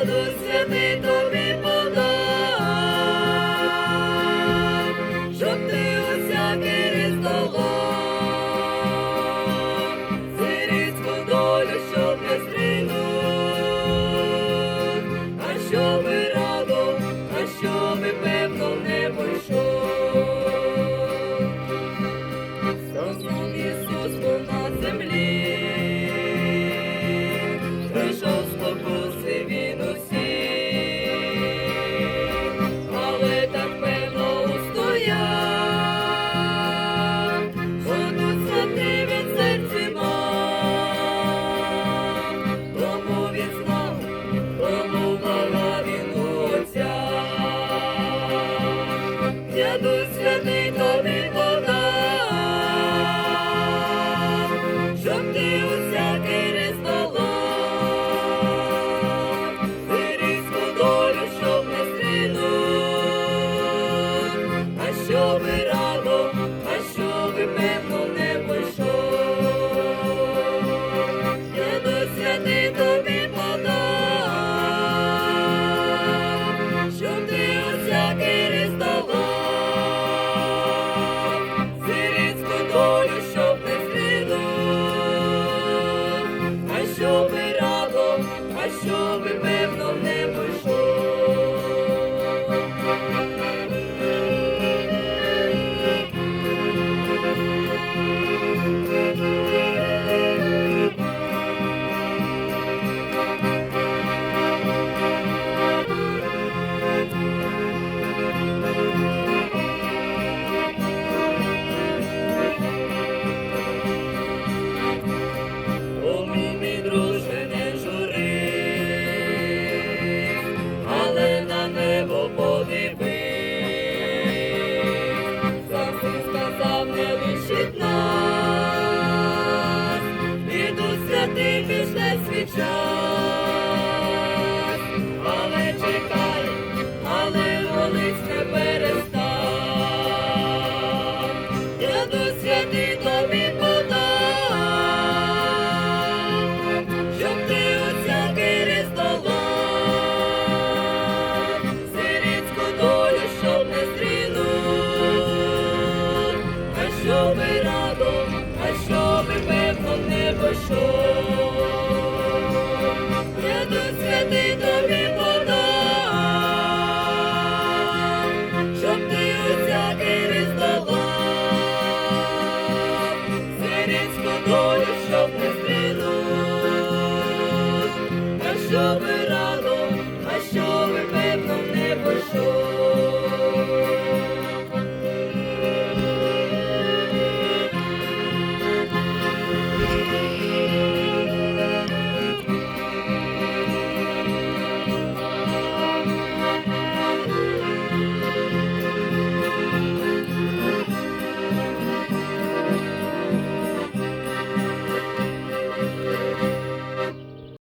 Святий час, але чекай, але молись не перестань. Я до святи тобі щоб ти усякий різдолав, сиріцьку щоб не стрінув, а щоб радо. Хмельницьку долю, щоб не стріну.